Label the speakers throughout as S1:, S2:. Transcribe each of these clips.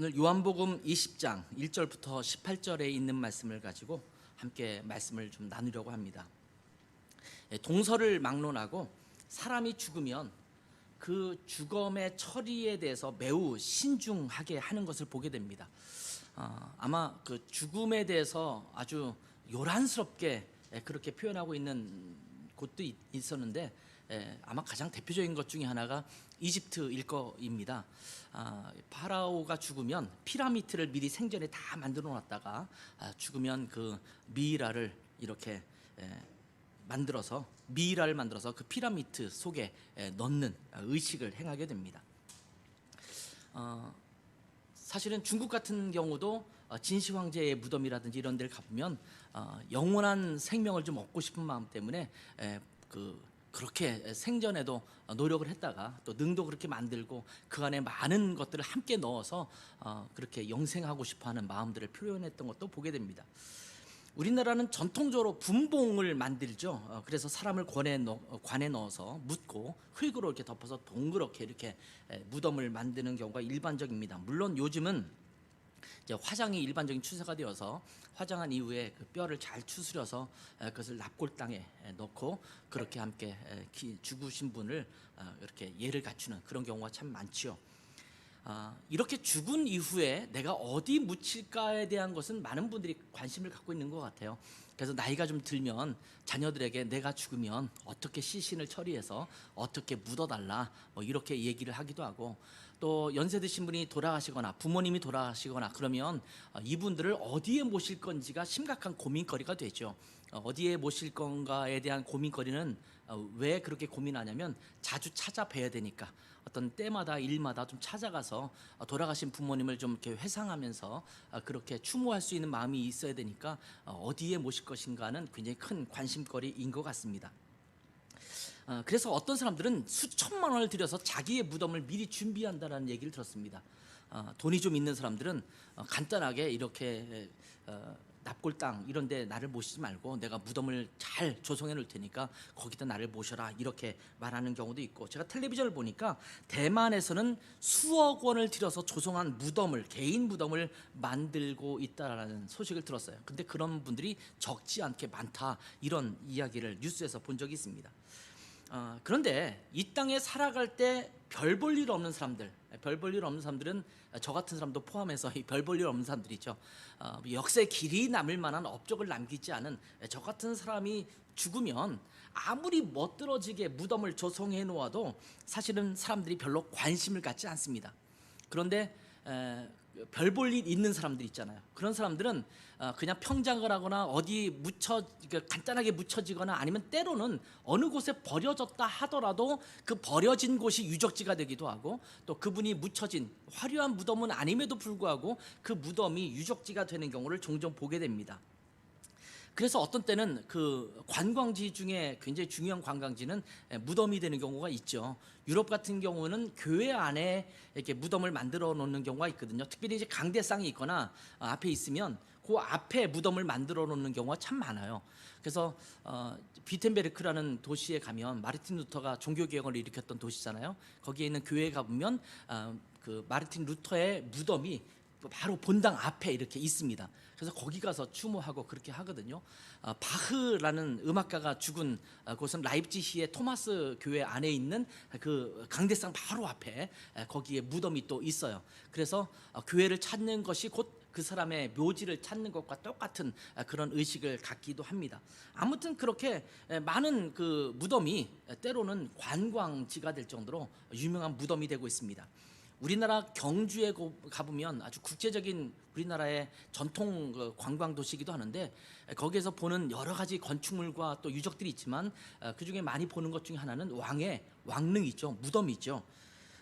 S1: 오늘 요한복음 20장 1절부터 18절에 있는 말씀을 가지고 함께 말씀을 좀 나누려고 합니다. 예, 동서를 막론하고 사람이 죽으면 그 죽음의 처리에 대해서 매우 신중하게 하는 것을 보게 됩니다. 아, 아마 그 죽음에 대해서 아주 요란스럽게 예, 그렇게 표현하고 있는 곳도 있- 있었는데 예, 아마 가장 대표적인 것 중에 하나가 이집트일 거입니다. 아, 파라오가 죽으면 피라미드를 미리 생전에 다 만들어 놨다가 아, 죽으면 그 미이라를 이렇게 예, 만들어서 미이라를 만들어서 그 피라미드 속에 예, 넣는 아, 의식을 행하게 됩니다. 어, 사실은 중국 같은 경우도 어, 진시 황제의 무덤이라든지 이런 데를 가보면 어, 영원한 생명을 좀 얻고 싶은 마음 때문에 에, 그 그렇게 생전에도 어, 노력을 했다가 또 능도 그렇게 만들고 그 안에 많은 것들을 함께 넣어서 어, 그렇게 영생하고 싶어하는 마음들을 표현했던 것도 보게 됩니다. 우리나라는 전통적으로 분봉을 만들죠. 어, 그래서 사람을 관에, 넣, 어, 관에 넣어서 묻고 흙으로 이렇게 덮어서 동그랗게 이렇게 에, 무덤을 만드는 경우가 일반적입니다. 물론 요즘은 이제 화장이 일반적인 추세가 되어서 화장한 이후에 그 뼈를 잘 추스려서 에, 그것을 납골당에 에, 넣고 그렇게 함께 죽으신 분을 어, 이렇게 예를 갖추는 그런 경우가 참 많지요. 아, 이렇게 죽은 이후에 내가 어디 묻힐까에 대한 것은 많은 분들이 관심을 갖고 있는 것 같아요. 그래서 나이가 좀 들면 자녀들에게 내가 죽으면 어떻게 시신을 처리해서 어떻게 묻어달라 뭐 이렇게 얘기를 하기도 하고 또 연세 드신 분이 돌아가시거나 부모님이 돌아가시거나 그러면 어, 이분들을 어디에 모실 건지가 심각한 고민거리가 되죠. 어, 어디에 모실 건가에 대한 고민거리는 어, 왜 그렇게 고민하냐면 자주 찾아뵈야 되니까 어떤 때마다 일마다 좀 찾아가서 어, 돌아가신 부모님을 좀 이렇게 회상하면서 어, 그렇게 추모할 수 있는 마음이 있어야 되니까 어, 어디에 모실 것인가는 굉장히 큰 관심거리인 것 같습니다. 어, 그래서 어떤 사람들은 수천만 원을 들여서 자기의 무덤을 미리 준비한다라는 얘기를 들었습니다. 어, 돈이 좀 있는 사람들은 어, 간단하게 이렇게 어, 납골당 이런 데 나를 모시지 말고 내가 무덤을 잘 조성해 놓을 테니까 거기다 나를 모셔라 이렇게 말하는 경우도 있고 제가 텔레비전을 보니까 대만에서는 수억 원을 들여서 조성한 무덤을 개인 무덤을 만들고 있다라는 소식을 들었어요. 근데 그런 분들이 적지 않게 많다 이런 이야기를 뉴스에서 본 적이 있습니다. 어, 그런데 이 땅에 살아갈 때 별 볼 일 없는 사람들, 별 볼 일 없는 사람들은 저 같은 사람도 포함해서 별 볼 일 없는 사람들이죠. 어, 역사에 길이 남을 만한 업적을 남기지 않은 저 같은 사람이 죽으면 아무리 멋들어지게 무덤을 조성해 놓아도 사실은 사람들이 별로 관심을 갖지 않습니다. 그런데 별 볼 일 있는 사람들 있잖아요. 그런 사람들은 어, 그냥 평장을 하거나 어디 묻혀 그 간단하게 묻혀지거나 아니면 때로는 어느 곳에 버려졌다 하더라도 그 버려진 곳이 유적지가 되기도 하고 또 그분이 묻혀진 화려한 무덤은 아님에도 불구하고 그 무덤이 유적지가 되는 경우를 종종 보게 됩니다. 그래서 어떤 때는 그 관광지 중에 굉장히 중요한 관광지는 무덤이 되는 경우가 있죠. 유럽 같은 경우는 교회 안에 이렇게 무덤을 만들어 놓는 경우가 있거든요. 특별히 이제 강대상이 있거나 어, 앞에 있으면 그 앞에 무덤을 만들어 놓는 경우가 참 많아요. 그래서 어, 비텐베르크라는 도시에 가면 마르틴 루터가 종교 개혁을 일으켰던 도시잖아요. 거기에 있는 교회에 가보면 어, 그 마르틴 루터의 무덤이 바로 본당 앞에 이렇게 있습니다. 그래서 거기 가서 추모하고 그렇게 하거든요. 어, 바흐라는 음악가가 죽은 어, 곳은 라입지히의 토마스 교회 안에 있는 그 강대상 바로 앞에 에, 거기에 무덤이 또 있어요. 그래서 어, 교회를 찾는 것이 곧 그 사람의 묘지를 찾는 것과 똑같은 아, 그런 의식을 갖기도 합니다. 아무튼 그렇게 에, 많은 그 무덤이 에, 때로는 관광지가 될 정도로 유명한 무덤이 되고 있습니다. 우리나라 경주에 고- 가보면 아주 국제적인 우리나라의 전통 그 관광 도시이기도 하는데 에, 거기에서 보는 여러 가지 건축물과 또 유적들이 있지만 그 중에 많이 보는 것 중에 하나는 왕의 왕릉이 있죠 무덤이 있죠.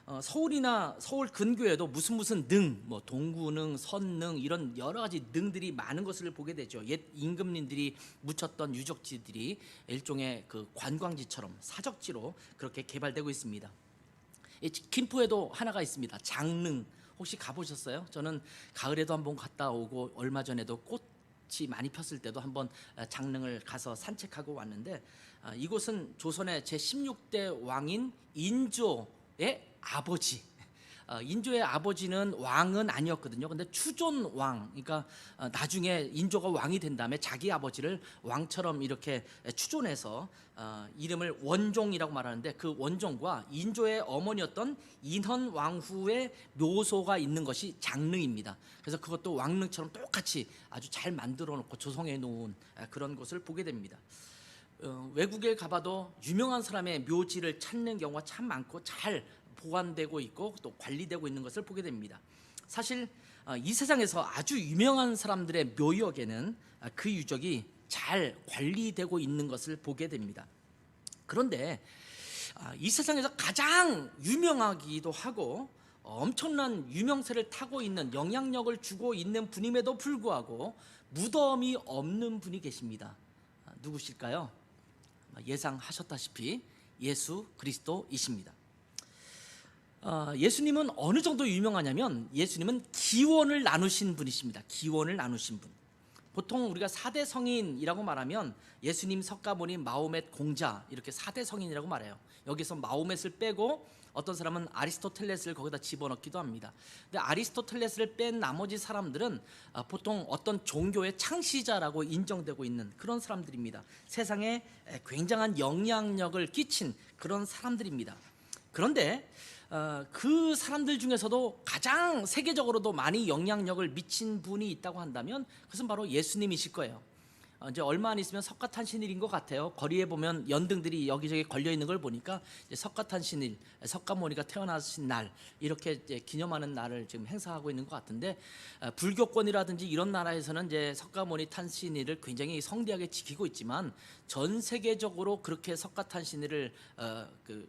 S1: 어, 서울이나 서울 근교에도 무슨 무슨 능, 뭐 동구능, 선능 이런 여러 가지 능들이 많은 것을 보게 되죠. 옛 임금님들이 묻혔던 유적지들이 일종의 그 관광지처럼 사적지로 그렇게 개발되고 있습니다. 이 김포에도 하나가 있습니다. 장릉 혹시 가보셨어요? 저는 가을에도 한번 갔다 오고 얼마 전에도 꽃이 많이 폈을 때도 한번 아, 장릉을 가서 산책하고 왔는데 아, 이곳은 조선의 제 16대 왕인 인조의 아버지 어, 인조의 아버지는 왕은 아니었거든요. 근데 추존 왕, 그러니까 어, 나중에 인조가 왕이 된 다음에 자기 아버지를 왕처럼 이렇게 추존해서 어, 이름을 원종이라고 말하는데 그 원종과 인조의 어머니였던 인헌 왕후의 묘소가 있는 것이 장릉입니다. 그래서 그것도 왕릉처럼 똑같이 아주 잘 만들어 놓고 조성해 놓은 아, 그런 것을 보게 됩니다. 어, 외국에 가봐도 유명한 사람의 묘지를 찾는 경우가 참 많고 잘 보관되고 있고 또 관리되고 있는 것을 보게 됩니다. 사실 어, 이 세상에서 아주 유명한 사람들의 묘역에는 아, 그 유적이 잘 관리되고 있는 것을 보게 됩니다. 그런데 아, 이 세상에서 가장 유명하기도 하고 어, 엄청난 유명세를 타고 있는 영향력을 주고 있는 분임에도 불구하고 무덤이 없는 분이 계십니다. 아, 누구실까요? 예상하셨다시피 예수 그리스도이십니다. 어, 예수님은 어느 정도 유명하냐면 예수님은 기원을 나누신 분이십니다. 기원을 나누신 분. 보통 우리가 사대 성인이라고 말하면 예수님, 석가모니, 마호멧, 공자 이렇게 사대 성인이라고 말해요. 여기서 마호멧을 빼고 어떤 사람은 아리스토텔레스를 거기다 집어넣기도 합니다. 근데 아리스토텔레스를 뺀 나머지 사람들은 아, 보통 어떤 종교의 창시자라고 인정되고 있는 그런 사람들입니다. 세상에 굉장한 영향력을 끼친 그런 사람들입니다. 그런데 어, 그 사람들 중에서도 가장 세계적으로도 많이 영향력을 미친 분이 있다고 한다면 그것은 바로 예수님이실 거예요. 어, 이제 얼마 안 있으면 석가탄신일인 것 같아요. 거리에 보면 연등들이 여기저기 걸려 있는 걸 보니까 석가탄신일, 석가모니가 태어나신 날 이렇게 기념하는 날을 지금 행사하고 있는 것 같은데 어, 불교권이라든지 이런 나라에서는 이제 석가모니 탄신일을 굉장히 성대하게 지키고 있지만 전 세계적으로 그렇게 석가탄신일을 어, 그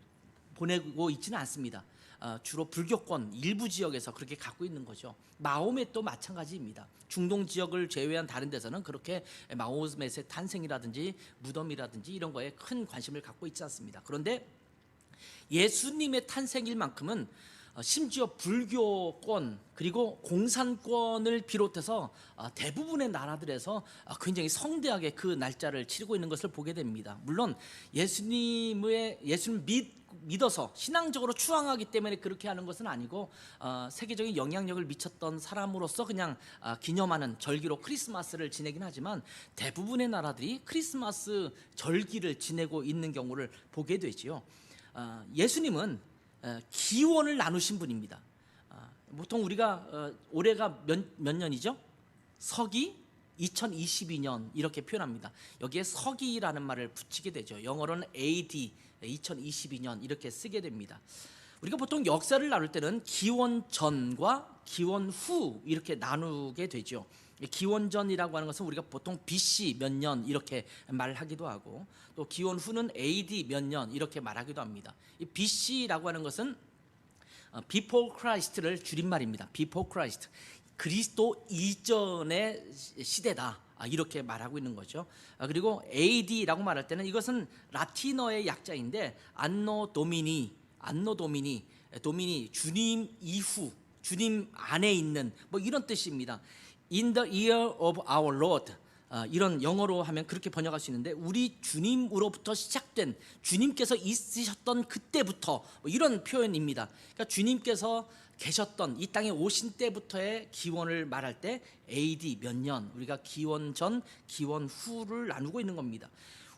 S1: 보내고 있지는 않습니다. 어, 주로 불교권 일부 지역에서 그렇게 갖고 있는 거죠. 마호멧도 마찬가지입니다. 중동 지역을 제외한 다른 데서는 그렇게 마호멧의 탄생이라든지 무덤이라든지 이런 거에 큰 관심을 갖고 있지 않습니다. 그런데 예수님의 탄생일 만큼은 어, 심지어 불교권 그리고 공산권을 비롯해서 어, 대부분의 나라들에서 어, 굉장히 성대하게 그 날짜를 치르고 있는 것을 보게 됩니다. 물론 예수님의 예수님 믿 믿어서 신앙적으로 추앙하기 때문에 그렇게 하는 것은 아니고 어, 세계적인 영향력을 미쳤던 사람으로서 그냥 어, 기념하는 절기로 크리스마스를 지내긴 하지만 대부분의 나라들이 크리스마스 절기를 지내고 있는 경우를 보게 되지요. 어, 예수님은 어, 기원을 나누신 분입니다. 어, 보통 우리가 어, 올해가 몇, 몇 년이죠? 서기 2022년 이렇게 표현합니다. 여기에 서기라는 말을 붙이게 되죠. 영어로는 AD 2022년 이렇게 쓰게 됩니다. 우리가 보통 역사를 나눌 때는 기원 전과 기원 후 이렇게 나누게 되죠. 기원전이라고 하는 것은 우리가 보통 BC 몇 년 이렇게 말하기도 하고 또 기원 후는 AD 몇 년 이렇게 말하기도 합니다. 이 BC라고 하는 것은 어, Before Christ를 줄임말입니다. Before Christ. 그리스도 이전의 시대다. 아, 이렇게 말하고 있는 거죠. 아, 그리고 AD라고 말할 때는 이것은 라틴어의 약자인데 안노 도미니, 안노 도미니, 도미니 주님 이후, 주님 안에 있는 뭐 이런 뜻입니다. In the year of our Lord. 아, 이런 영어로 하면 그렇게 번역할 수 있는데 우리 주님으로부터 시작된 주님께서 있으셨던 그때부터 뭐 이런 표현입니다. 그러니까 주님께서 계셨던 이 땅에 오신 때부터의 기원을 말할 때 AD 몇 년 우리가 기원 전 기원 후를 나누고 있는 겁니다.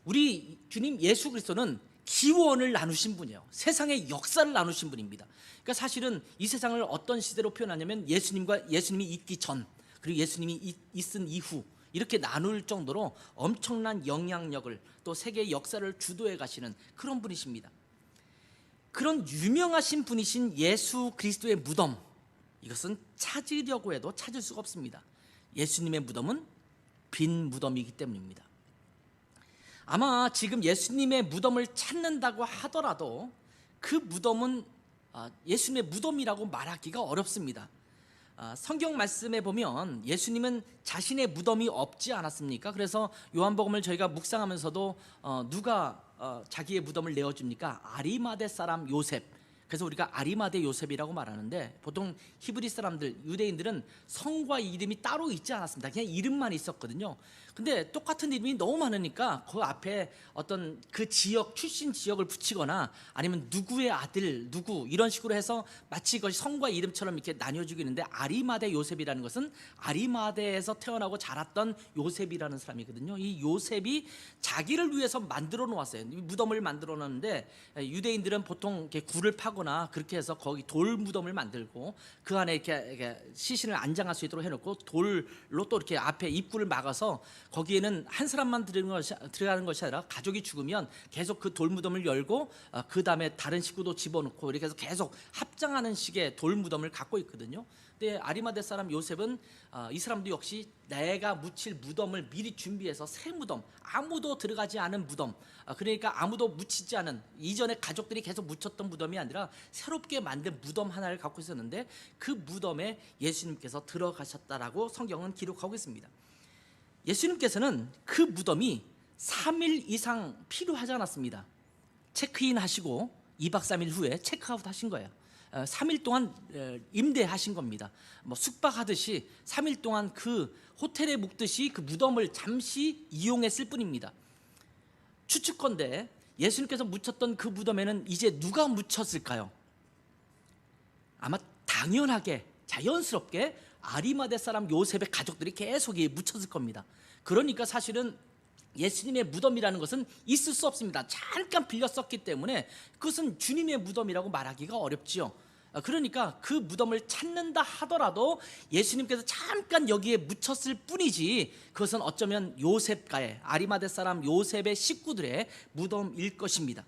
S1: 우리 주님 예수 그리스도는 기원을 나누신 분이에요. 세상의 역사를 나누신 분입니다. 그러니까 사실은 이 세상을 어떤 시대로 표현하냐면 예수님과 예수님이 있기 전 그리고 예수님이 있은 이후 이렇게 나눌 정도로 엄청난 영향력을 또 세계 역사를 주도해 가시는 그런 분이십니다. 그런 유명하신 분이신 예수 그리스도의 무덤 이것은 찾으려고 해도 찾을 수가 없습니다. 예수님의 무덤은 빈 무덤이기 때문입니다. 아마 지금 예수님의 무덤을 찾는다고 하더라도 그 무덤은 아, 예수님의 무덤이라고 말하기가 어렵습니다. 아, 성경 말씀에 보면 예수님은 자신의 무덤이 없지 않았습니까? 그래서 요한복음을 저희가 묵상하면서도 어, 누가 어, 자기의 무덤을 내어줍니까? 아리마대 사람 요셉. 그래서 우리가 아리마대 요셉이라고 말하는데 보통 히브리 사람들 유대인들은 성과 이름이 따로 있지 않았습니다. 그냥 이름만 있었거든요. 근데 똑같은 이름이 너무 많으니까 그 앞에 어떤 그 지역 출신 지역을 붙이거나 아니면 누구의 아들 누구 이런 식으로 해서 마치 그것이 성과 이름처럼 이렇게 나뉘어지고 있는데 아리마대 요셉이라는 것은 아리마대에서 태어나고 자랐던 요셉이라는 사람이거든요. 이 요셉이 자기를 위해서 만들어 놓았어요. 이 무덤을 만들어 놨는데 유대인들은 보통 이렇게 굴을 파거나 그렇게 해서 거기 돌 무덤을 만들고 그 안에 이렇게 시신을 안장할 수 있도록 해놓고 돌로 또 이렇게 앞에 입구를 막아서 거기에는 한 사람만 것이, 들어가는 것이 아니라 가족이 죽으면 계속 그 돌 무덤을 열고 어, 그 다음에 다른 식구도 집어넣고 이렇게 해서 계속 합장하는 식의 돌 무덤을 갖고 있거든요. 근데 아리마대 사람 요셉은 어, 이 사람도 역시 내가 묻힐 무덤을 미리 준비해서 새 무덤, 아무도 들어가지 않은 무덤, 어, 그러니까 아무도 묻히지 않은 이전에 가족들이 계속 묻혔던 무덤이 아니라 새롭게 만든 무덤 하나를 갖고 있었는데 그 무덤에 예수님께서 들어가셨다라고 성경은 기록하고 있습니다. 예수님께서는 그 무덤이 3일 이상 필요하지 않았습니다. 체크인 하시고 2박 3일 후에 체크아웃 하신 거예요. 어, 3일 동안 어, 임대하신 겁니다. 뭐 숙박하듯이 3일 동안 그 호텔에 묵듯이 그 무덤을 잠시 이용했을 뿐입니다. 추측건데 예수님께서 묻혔던 그 무덤에는 이제 누가 묻혔을까요? 아마 당연하게 자연스럽게 아리마대 사람 요셉의 가족들이 계속 이 묻혔을 겁니다. 그러니까 사실은 예수님의 무덤이라는 것은 있을 수 없습니다. 잠깐 빌렸었기 때문에 그것은 주님의 무덤이라고 말하기가 어렵지요. 아, 그러니까 그 무덤을 찾는다 하더라도 예수님께서 잠깐 여기에 묻혔을 뿐이지 그것은 어쩌면 요셉가의 아리마대 사람 요셉의 식구들의 무덤일 것입니다.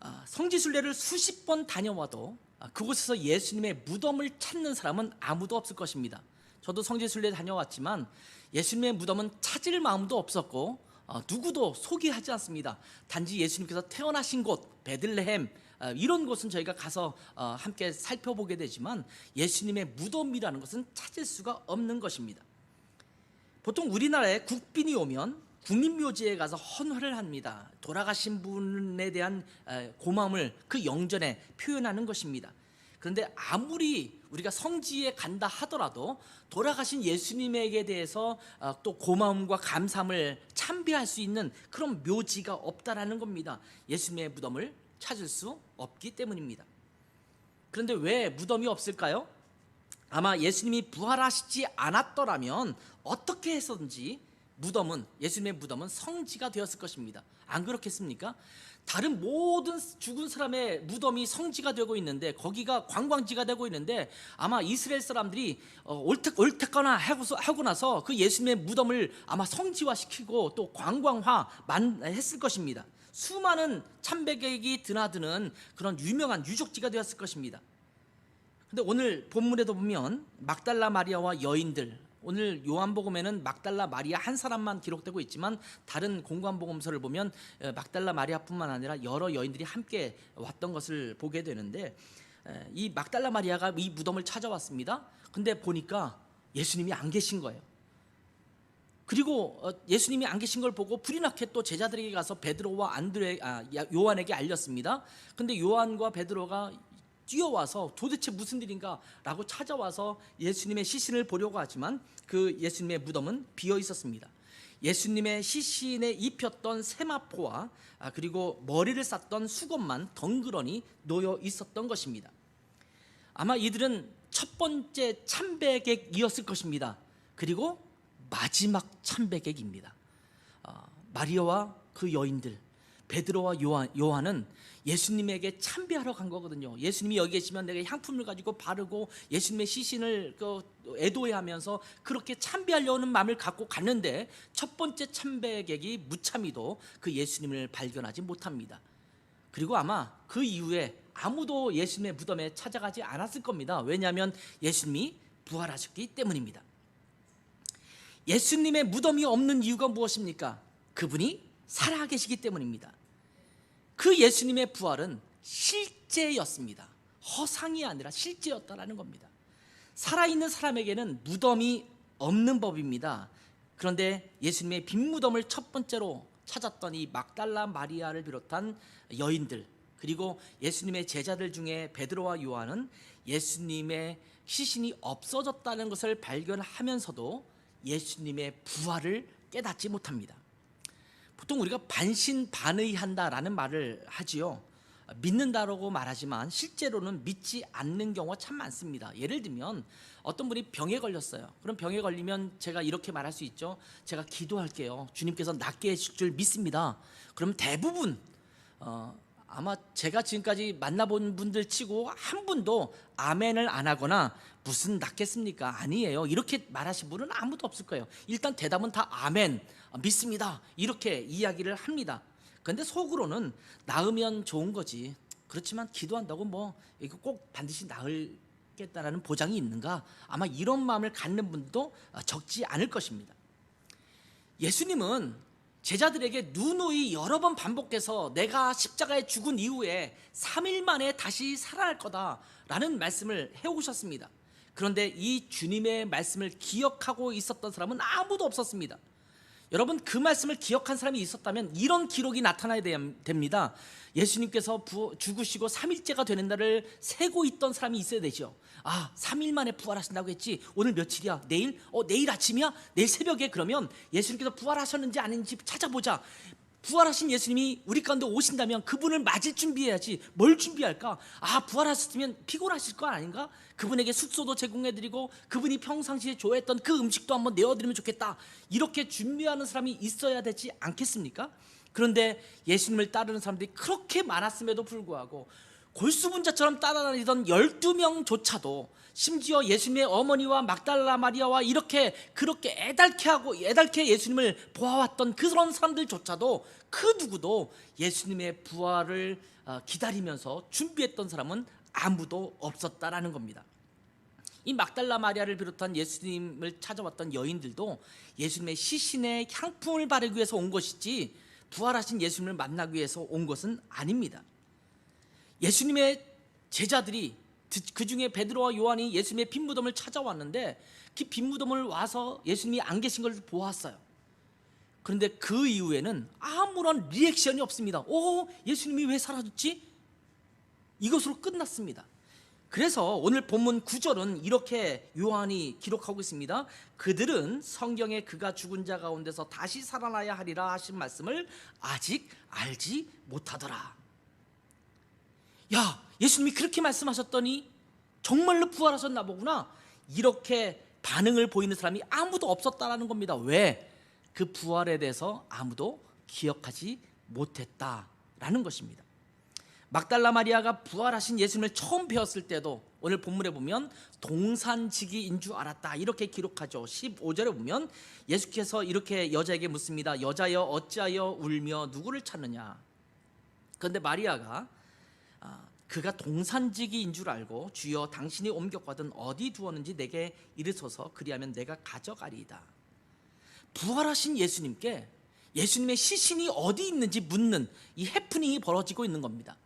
S1: 아, 성지순례를 수십 번 다녀와도 아, 그곳에서 예수님의 무덤을 찾는 사람은 아무도 없을 것입니다. 저도 성지순례 다녀왔지만 예수님의 무덤은 찾을 마음도 없었고 어, 누구도 소개하지 않습니다. 단지 예수님께서 태어나신 곳 베들레헴 어, 이런 곳은 저희가 가서 어, 함께 살펴보게 되지만 예수님의 무덤이라는 것은 찾을 수가 없는 것입니다. 보통 우리나라에 국빈이 오면 국민묘지에 가서 헌화를 합니다. 돌아가신 분에 대한 에, 고마움을 그 영전에 표현하는 것입니다. 그런데 아무리 우리가 성지에 간다 하더라도 돌아가신 예수님에게 대해서 어, 또 고마움과 감사함을 참배할 수 있는 그런 묘지가 없다라는 겁니다. 예수님의 무덤을 찾을 수 없기 때문입니다. 그런데 왜 무덤이 없을까요? 아마 예수님이 부활하시지 않았더라면 어떻게 해서든지 무덤은 예수님의 무덤은 성지가 되었을 것입니다. 안 그렇겠습니까? 다른 모든 죽은 사람의 무덤이 성지가 되고 있는데 거기가 관광지가 되고 있는데 아마 이스라엘 사람들이 어, 옳택 옳택거나 하고서 하고 나서 그 예수님의 무덤을 아마 성지화시키고 또 관광화 만 했을 것입니다. 수많은 참배객이 드나드는 그런 유명한 유적지가 되었을 것입니다. 근데 오늘 본문에도 보면 막달라 마리아와 여인들 오늘 요한복음에는 막달라 마리아 한 사람만 기록되고 있지만 다른 공관복음서를 보면 에, 막달라 마리아뿐만 아니라 여러 여인들이 함께 왔던 것을 보게 되는데 에, 이 막달라 마리아가 이 무덤을 찾아왔습니다. 근데 보니까 예수님이 안 계신 거예요. 그리고 어, 예수님이 안 계신 걸 보고 불이 나게 또 제자들에게 가서 베드로와 안드레 아, 야- 요한에게 알렸습니다. 근데 요한과 베드로가 뛰어와서 도대체 무슨 일인가라고 찾아와서 예수님의 시신을 보려고 하지만 그 예수님의 무덤은 비어 있었습니다. 예수님의 시신에 입혔던 세마포와 아, 그리고 머리를 쌌던 수건만 덩그러니 놓여 있었던 것입니다. 아마 이들은 첫 번째 참배객이었을 것입니다. 그리고 마지막 참배객입니다. 어, 마리아와 그 여인들 베드로와 요한, 요한은 예수님에게 참배하러 간 거거든요. 예수님이 여기 계시면 내가 향품을 가지고 바르고 예수님의 시신을 그 애도해하면서 그렇게 참배하려는 마음을 갖고 갔는데 첫 번째 참배객이 무참히도 그 예수님을 발견하지 못합니다. 그리고 아마 그 이후에 아무도 예수님의 무덤에 찾아가지 않았을 겁니다. 왜냐하면 예수님이 부활하셨기 때문입니다. 예수님의 무덤이 없는 이유가 무엇입니까? 그분이 살아 계시기 때문입니다. 그 예수님의 부활은 실제였습니다. 허상이 아니라 실제였다라는 겁니다. 살아있는 사람에게는 무덤이 없는 법입니다. 그런데 예수님의 빈 무덤을 첫 번째로 찾았던 이 막달라 마리아를 비롯한 여인들 그리고 예수님의 제자들 중에 베드로와 요한은 예수님의 시신이 없어졌다는 것을 발견하면서도 예수님의 부활을 깨닫지 못합니다. 보통 우리가 반신반의한다라는 말을 하지요. 믿는다라고 말하지만 실제로는 믿지 않는 경우가 참 많습니다. 예를 들면 어떤 분이 병에 걸렸어요. 그럼 병에 걸리면 제가 이렇게 말할 수 있죠. 제가 기도할게요. 주님께서 낫게 해줄 줄 믿습니다. 그럼 대부분 어, 아마 제가 지금까지 만나본 분들 치고 한 분도 아멘을 안 하거나 무슨 낫겠습니까? 아니에요. 이렇게 말하신 분은 아무도 없을 거예요. 일단 대답은 다 아멘, 믿습니다. 이렇게 이야기를 합니다. 근데 속으로는 나으면 좋은 거지. 그렇지만 기도한다고 뭐 이거 꼭 반드시 나을겠다라는 보장이 있는가? 아마 이런 마음을 갖는 분도 적지 않을 것입니다. 예수님은 제자들에게 누누이 여러 번 반복해서 내가 십자가에 죽은 이후에 3일 만에 다시 살아날 거다라는 말씀을 해오셨습니다. 그런데 이 주님의 말씀을 기억하고 있었던 사람은 아무도 없었습니다. 여러분 그 말씀을 기억한 사람이 있었다면 이런 기록이 나타나야 됩니다. 예수님께서 부, 죽으시고 3일째가 되는 날을 세고 있던 사람이 있어야 되죠. 아, 3일 만에 부활하신다고 했지. 오늘 며칠이야? 내일? 어, 내일 아침이야? 내일 새벽에 그러면 예수님께서 부활하셨는지 아닌지 찾아보자. 부활하신 예수님이 우리 가운데 오신다면 그분을 맞을 준비해야지. 뭘 준비할까? 아, 부활하셨으면 피곤하실 거 아닌가? 그분에게 숙소도 제공해드리고 그분이 평상시에 좋아했던 그 음식도 한번 내어드리면 좋겠다. 이렇게 준비하는 사람이 있어야 되지 않겠습니까? 그런데 예수님을 따르는 사람들이 그렇게 많았음에도 불구하고 골수분자처럼 따라다니던 12명조차도 심지어 예수님의 어머니와 막달라 마리아와 이렇게 그렇게 애달게 하고 애달게 예수님을 보아왔던 그런 사람들조차도 그 누구도 예수님의 부활을 어, 기다리면서 준비했던 사람은 아무도 없었다라는 겁니다. 이 막달라 마리아를 비롯한 예수님을 찾아왔던 여인들도 예수님의 시신에 향품을 바르기 위해서 온 것이지 부활하신 예수님을 만나기 위해서 온 것은 아닙니다. 예수님의 제자들이 그 중에 베드로와 요한이 예수님의 빈 무덤을 찾아왔는데 그 빈 무덤을 와서 예수님이 안 계신 걸 보았어요. 그런데 그 이후에는 아무런 리액션이 없습니다. 오, 예수님이 왜 사라졌지? 이것으로 끝났습니다. 그래서 오늘 본문 9절은 이렇게 요한이 기록하고 있습니다. 그들은 성경에 그가 죽은 자 가운데서 다시 살아나야 하리라 하신 말씀을 아직 알지 못하더라. 야, 예수님이 그렇게 말씀하셨더니 정말로 부활하셨나 보구나. 이렇게 반응을 보이는 사람이 아무도 없었다라는 겁니다. 왜? 그 부활에 대해서 아무도 기억하지 못했다라는 것입니다. 막달라 마리아가 부활하신 예수님을 처음 배웠을 때도 오늘 본문에 보면 동산지기인 줄 알았다 이렇게 기록하죠. 15절에 보면 예수께서 이렇게 여자에게 묻습니다. 여자여 어찌하여 울며 누구를 찾느냐? 그런데 마리아가 아, 그가 동산지기인 줄 알고 주여 당신이 옮겨가든 어디 두었는지 내게 이르소서 그리하면 내가 가져가리이다. 부활하신 예수님께 예수님의 시신이 어디 있는지 묻는 이 해프닝이 벌어지고 있는 겁니다.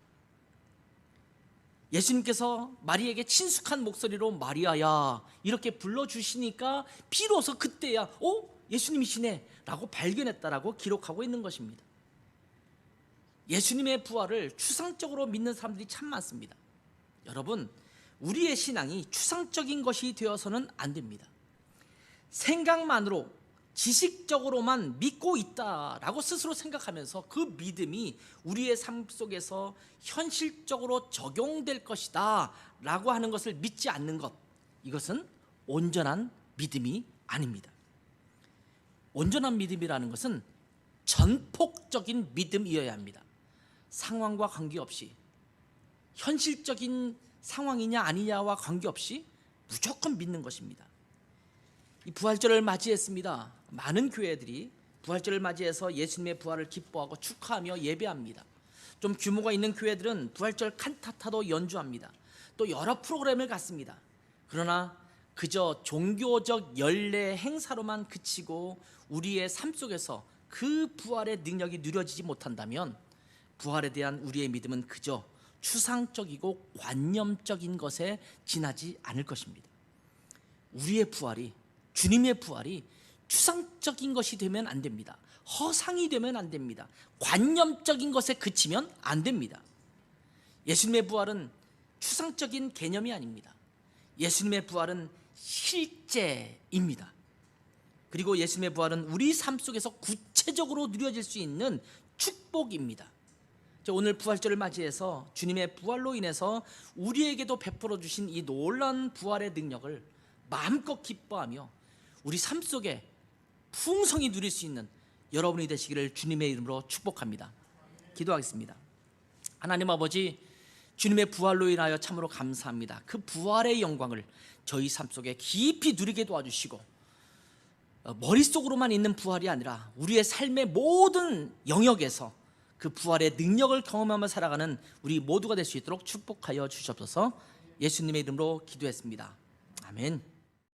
S1: 예수님께서 마리에게 친숙한 목소리로 마리아야 이렇게 불러주시니까 비로소 그때야 어? 예수님이시네 라고 발견했다라고 기록하고 있는 것입니다. 예수님의 부활을 추상적으로 믿는 사람들이 참 많습니다. 여러분, 우리의 신앙이 추상적인 것이 되어서는 안 됩니다. 생각만으로 지식적으로만 믿고 있다라고 스스로 생각하면서 그 믿음이 우리의 삶 속에서 현실적으로 적용될 것이다 라고 하는 것을 믿지 않는 것 이것은 온전한 믿음이 아닙니다. 온전한 믿음이라는 것은 전폭적인 믿음이어야 합니다. 상황과 관계없이 현실적인 상황이냐 아니냐와 관계없이 무조건 믿는 것입니다. 이 부활절을 맞이했습니다. 많은 교회들이 부활절을 맞이해서 예수님의 부활을 기뻐하고 축하하며 예배합니다. 좀 규모가 있는 교회들은 부활절 칸타타도 연주합니다. 또 여러 프로그램을 갖습니다. 그러나 그저 종교적 연례 행사로만 그치고 우리의 삶 속에서 그 부활의 능력이 누려지지 못한다면 부활에 대한 우리의 믿음은 그저 추상적이고 관념적인 것에 지나지 않을 것입니다. 우리의 부활이 주님의 부활이 추상적인 것이 되면 안 됩니다. 허상이 되면 안 됩니다. 관념적인 것에 그치면 안 됩니다. 예수님의 부활은 추상적인 개념이 아닙니다. 예수님의 부활은 실제입니다. 그리고 예수님의 부활은 우리 삶 속에서 구체적으로 누려질 수 있는 축복입니다. 자, 오늘 부활절을 맞이해서 주님의 부활로 인해서 우리에게도 베풀어 주신 이 놀라운 부활의 능력을 마음껏 기뻐하며 우리 삶 속에 풍성히 누릴 수 있는 여러분이 되시기를 주님의 이름으로 축복합니다. 기도하겠습니다. 하나님 아버지 주님의 부활로 인하여 참으로 감사합니다. 그 부활의 영광을 저희 삶 속에 깊이 누리게 도와주시고 어, 머릿속으로만 있는 부활이 아니라 우리의 삶의 모든 영역에서 그 부활의 능력을 경험하며 살아가는 우리 모두가 될 수 있도록 축복하여 주시옵소서 예수님의 이름으로 기도했습니다. 아멘.